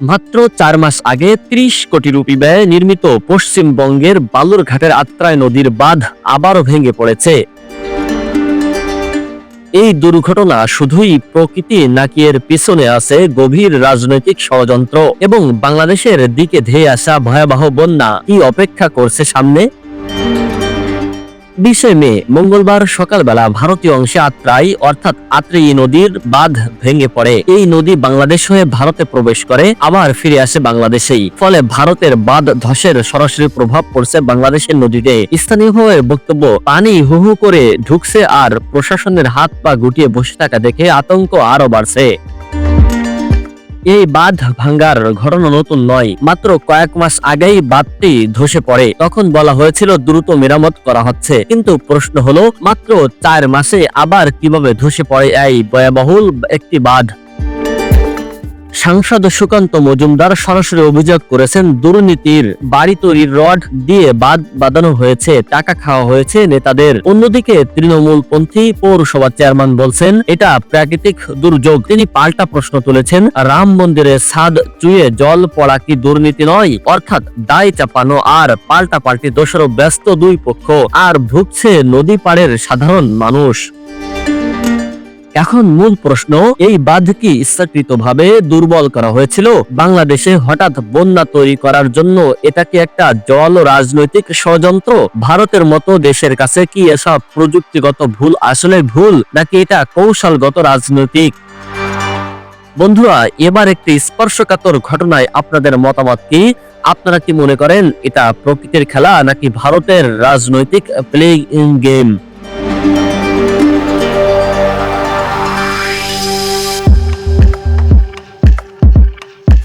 মাত্র চার মাস আগে ত্রিশ কোটি রুপি ব্যয়ে নির্মিত পশ্চিমবঙ্গের বালুরঘাটের আত্রায় নদীর বাঁধ আবারও ভেঙে পড়েছে। এই দুর্ঘটনা শুধুই প্রকৃতি নাকি এর পিছনে আছে গভীর রাজনৈতিক ষড়যন্ত্র এবং বাংলাদেশের দিকে ধেয়ে আসা ভয়াবহ বন্যা। কি অপেক্ষা করছে সামনে? বিশে মে, মঙ্গলবার সকালবেলা ভারতীয় অংশে আত্রাই, অর্থাৎ আত্রেয়ী নদীর বাঁধ ভেঙে পড়ে। এই নদী বাংলাদেশ হয়ে ভারতে প্রবেশ করে, আবার ফিরে আসে বাংলাদেশেই। ফলে ভারতের বাঁধ ধসের সরাসরি প্রভাব পড়ছে বাংলাদেশের নদীতে। স্থানীয় হয়ে বক্তব্য, পানি হু হু করে ঢুকছে আর প্রশাসনের হাত পা গুটিয়ে বসে থাকা দেখে আতঙ্ক আরও বাড়ছে। এই বাঁধ ভাঙ্গার ঘটনা নতুন নয়। মাত্র কয়েক মাস আগেই বাঁধটি ধসে পড়ে। তখন বলা হয়েছিল দ্রুত মেরামত করা হচ্ছে। কিন্তু প্রশ্ন হলো, মাত্র চার মাসে আবার কীভাবে ধসে পড়ে এই ব্যয়বহুল একটি বাঁধ? সাংসদ সুকান্ত মজুমদার সরাসরি অভিযোগ করেছেন, দুর্নীতির বাড়ি তৈরির রড দিয়ে বাদ বাঁধানো হয়েছে, টাকা খাওয়া হয়েছে নেতাদের। অন্যদিকে তৃণমূলপন্থী পৌরসভা চেয়ারম্যান বলছেন, এটা প্রাকৃতিক দুর্যোগ। তিনি পাল্টা প্রশ্ন তুলেছেন, রাম মন্দিরে ছাদ চুয়ে জল পড়া কি দুর্নীতি নয়? অর্থাৎ দায় চাপানো আর পাল্টা পাল্টি দোষারোপ ব্যস্ত দুই পক্ষ। আর ভুগছে নদী পাড়ের সাধারণ মানুষ। এখন মূল প্রশ্ন, এই বাঁধ কি ইচ্ছাকৃতভাবে দুর্বল করা হয়েছিল? বাংলাদেশে হঠাৎ বন্যা তৈরি করার জন্য এটা কি একটা জল রাজনৈতিক ষড়যন্ত্র? ভারতের মতো দেশের কাছে কি এসব প্রযুক্তিগত ভুল আসলে ভুল, নাকি এটা কৌশলগত রাজনৈতিক? বন্ধুরা, এবার একটি স্পর্শকাতর ঘটনায় আপনাদের মতামত কি? আপনারা কি মনে করেন এটা প্রকৃতির খেলা, নাকি ভারতের রাজনৈতিক প্লেইং গেম